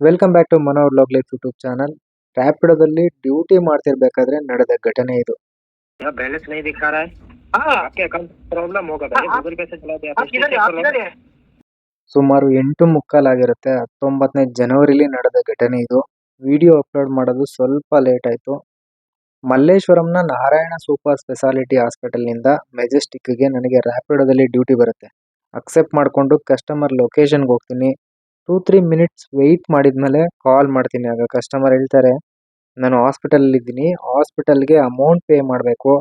welcome back to Manohar log life YouTube channel ರ್ಯಾಪಿಡೋದಲ್ಲಿ duty ಮಾಡ್ತಿರ್ಬೇಕಾದ್ರೆ ನಡೆದ ಘಟನೆ ಇದು यहाँ बैलेंस नहीं दिखा रहा है हाँ आपके अकाउंट प्रॉब्लम होगा हाँ, भैया आप- गूगल पे से चला दिया आप किधर है आप किधर है ಸುಮಾರು ಎಂಟು ಮುಕ್ಕಾಲಾಗಿರುತ್ತೆ ಹತ್ತೊಂಬತ್ತನೇ ಜನವರಿಲಿ ನಡೆದ ಘಟನೆ ಇದು ವಿಡಿಯೋ ಅಪ್ಲೋಡ್ ಮಾಡೋದು ಸ್ವಲ್ಪ ಲೇಟ್ ಆಯಿತು ಮಲ್ಲೇಶ್ವರಂನ ನಾರಾಯಣ ಸೂಪರ್ ಸ್ಪೆಷಾಲಿಟಿ ಹಾಸ್ಪಿಟಲ್ನಿಂದ ಮೆಜೆಸ್ಟಿಕ್ಗೆ ನನಗೆ ರ್ಯಾಪಿಡೋದಲ್ಲಿ ಡ್ಯೂಟಿ ಬರುತ್ತೆ ಅಕ್ಸೆಪ್ಟ್ ಮಾಡಿಕೊಂಡು ಕಸ್ಟಮರ್ ಲೊಕೇಶನ್ಗೆ ಹೋಗ್ತೀನಿ ಟೂ ತ್ರೀ ಮಿನಿಟ್ಸ್ ವೆಯ್ಟ್ ಮಾಡಿದ್ಮೇಲೆ ಕಾಲ್ ಮಾಡ್ತೀನಿ ಆಗ ಕಸ್ಟಮರ್ ಹೇಳ್ತಾರೆ, ನಾನು ಹಾಸ್ಪಿಟಲಲ್ಲಿದ್ದೀನಿ ಹಾಸ್ಪಿಟಲ್ಗೆ ಅಮೌಂಟ್ ಪೇ ಮಾಡಬೇಕು.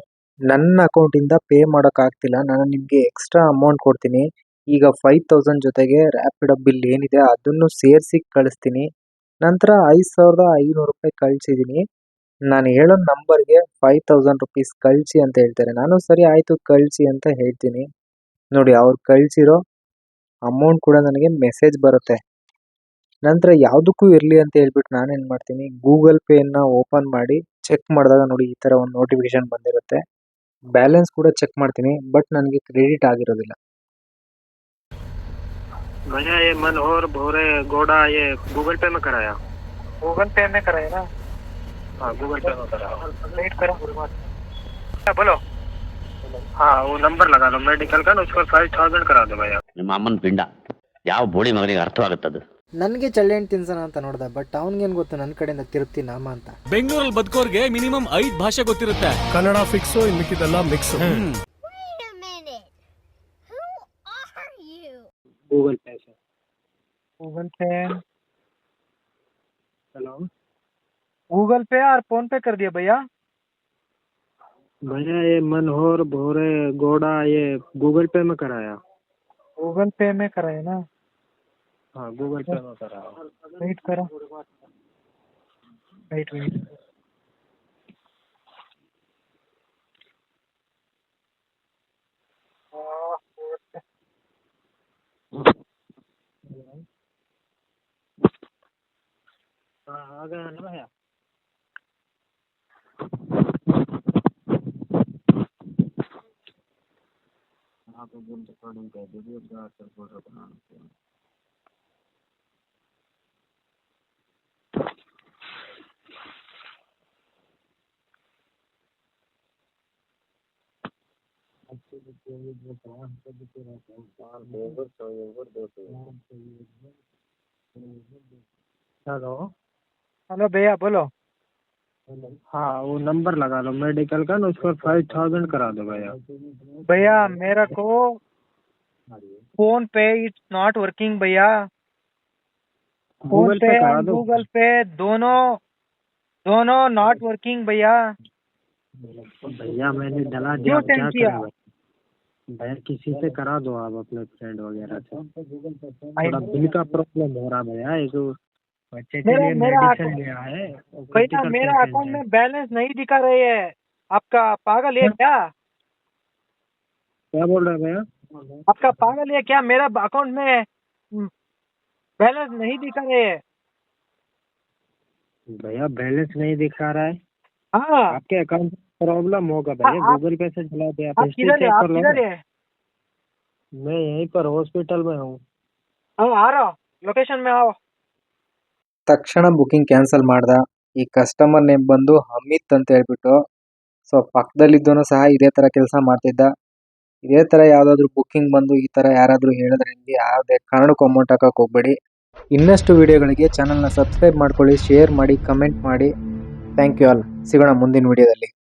ನನ್ನ ಅಕೌಂಟಿಂದ ಪೇ ಮಾಡೋಕ್ಕಾಗ್ತಿಲ್ಲ ನಾನು ನಿಮಗೆ ಎಕ್ಸ್ಟ್ರಾ ಅಮೌಂಟ್ ಕೊಡ್ತೀನಿ. ಈಗ ಫೈವ್ ತೌಸಂಡ್ ಜೊತೆಗೆ ರ್ಯಾಪಿಡೋ ಬಿಲ್ ಏನಿದೆ ಅದನ್ನು ಸೇರಿಸಿ ಕಳಿಸ್ತೀನಿ. ನಂತರ ಐದು ಸಾವಿರದ ಐನೂರು ರೂಪಾಯಿ ಕಳಿಸಿದ್ದೀನಿ. ನಾನು ಹೇಳೋ ನಂಬರ್ಗೆ ಫೈವ್ ತೌಸಂಡ್ ರುಪೀಸ್ ಕಳಿಸಿ ಅಂತ ಹೇಳ್ತಾರೆ. ನಾನು ಸರಿ ಆಯಿತು, ಕಳಿಸಿ ಅಂತ ಹೇಳ್ತೀನಿ. ನೋಡಿ ಅವ್ರು ಕಳಿಸಿರೋ ಅಮೌಂಟ್ ಕೂಡ ನನಗೆ ಮೆಸೇಜ್ ಬರುತ್ತೆ. ನಂತರ ಯಾವುದಕ್ಕೂ ಇರಲಿ ಅಂತ ಹೇಳ್ಬಿಟ್ಟು ನಾನೇನು ಮಾಡ್ತೀನಿ ಗೂಗಲ್ ಪೇನ ಓಪನ್ ಮಾಡಿ ಚೆಕ್ ಮಾಡಿದಾಗ ನೋಡಿ ಈ ಥರ ಒಂದು ನೋಟಿಫಿಕೇಶನ್ ಬಂದಿರುತ್ತೆ ಬ್ಯಾಲೆನ್ಸ್ ಕೂಡ ಚೆಕ್ ಮಾಡ್ತೀನಿ ಬಟ್ ನನಗೆ ಕ್ರೆಡಿಟ್ ಆಗಿರೋದಿಲ್ಲ भैया ये मनोहर भोरे गोड़ा ये गूगल पे में कराया गूगल पे में कराए ना हाँ गूगल पे में कराया वेट करो हाँ, बोलो हाँ वो नंबर लगा लो मेडिकल का ना उसको फाइव थाउजेंड करा दो भैया ನಿಮ್ಮ ಅಮ್ಮನ ಪಿಂಡ ಯಾವ ಬೋಳಿ ಮಗನಿಗೆ ಅರ್ಥವಾಗುತ್ತದು ನನಗೆ ಚಳ್ಳೆಹಣ್ಣು ತಿನ್ಸೋಣ ಅಂತ ನೋಡ್ದೆ ಬಟ್ ಅವ್ನಿಗೇನು ಗೊತ್ತು ನನ್ನ ಕಡೆಯಿಂದ ತಿರುಪ್ತಿ ನಾಮ ಅಂತ ಬೆಂಗಳೂರಲ್ಲಿ ಬದುಕೋರ್ಗೆ ಮಿನಿಮಮ್ ಐದ್ ಭಾಷೆ ಗೊತ್ತಿರುತ್ತೆ ಕನ್ನಡ ಫಿಕ್ಸು ಇನ್ನು ಮಿಕ್ಕಿದೆಲ್ಲ mix Wait a minute. Who are you? Google pay से गूगल पे हेलो गूगल पे और फोन पे कर दिया भैया भैया ये मनोहर भोरे गोड़ा ये गूगल पे में कराया गूगल पे में कराए ना हाँ गूगल पे में कराया वेट करो। वेट वेट हाँ आ गया ना भैया। बिल रिकॉर्डिंग कर दीजिए हेलो। हेलो भैया बोलो। हाँ वो नंबर लगा लो मेडिकल का ना उसको फाइव थाउज़ेंड करा दो भैया। भैया मेरा को PhonePe it's not working भैया। फ़ोन पे और गूगल पे दोनों दोनों नॉट वर्किंग भैया। भैया मैंने डला दिया क्या send किया? करें भाई? भैया किसी से करा दो आप अपने फ्रेंड वगैरह से। थोड़ा बिल का प्रॉब्लम हो रहा भैया एक बच्चे के लिए मेडिसिन लिया है भैया मेरा अकाउंट में बैलेंस नहीं दिखा रही है। आपका पागल है क्या? क्या बोल रहे हैं भैया? आपका पागल है क्या? मेरा अकाउंट में बैलेंस नहीं दिखा रहे है। भैया बैलेंस नहीं दिखा रहा है। हाँ। आपके अकाउंट प्रॉब्लम होगा भैया आप- गूगल पे से चला दिया आप हिस्ट्री किधर है चेक आप कर लो किधर ना। है मैं यहीं पर हॉस्पिटल में हूँ हाँ आ रहा हूँ लोकेशन में आओ ತಕ್ಷಣ ಬುಕಿಂಗ್ ಕ್ಯಾನ್ಸಲ್ ಮಾಡ್ದ ಈ ಕಸ್ಟಮರ್ ನೇಮ್ ಬಂದು ಅಮಿತ್ ಅಂತ ಹೇಳ್ಬಿಟ್ಟು ಸೊ ಪಕ್ಕದಲ್ಲಿದ್ದವನು ಸಹ ಇದೇ ಥರ ಕೆಲಸ ಮಾಡ್ತಿದ್ದ ಇದೇ ಥರ ಯಾವುದಾದ್ರೂ ಬುಕ್ಕಿಂಗ್ ಬಂದು ಈ ಥರ ಯಾರಾದರೂ ಹೇಳಿದ್ರೆ ನಿಮಗೆ ಯಾವುದೇ ಕಾರಣಕ್ಕೂ ಅಮೌಂಟ್ ಹಾಕೋಕೆ ಹೋಗ್ಬೇಡಿ ಇನ್ನಷ್ಟು ವಿಡಿಯೋಗಳಿಗೆ ಚಾನಲ್ನ ಸಬ್ಸ್ಕ್ರೈಬ್ ಮಾಡ್ಕೊಳ್ಳಿ ಶೇರ್ ಮಾಡಿ ಕಮೆಂಟ್ ಮಾಡಿ ಥ್ಯಾಂಕ್ ಯು ಆಲ್ ಸಿಗೋಣ ಮುಂದಿನ ವಿಡಿಯೋದಲ್ಲಿ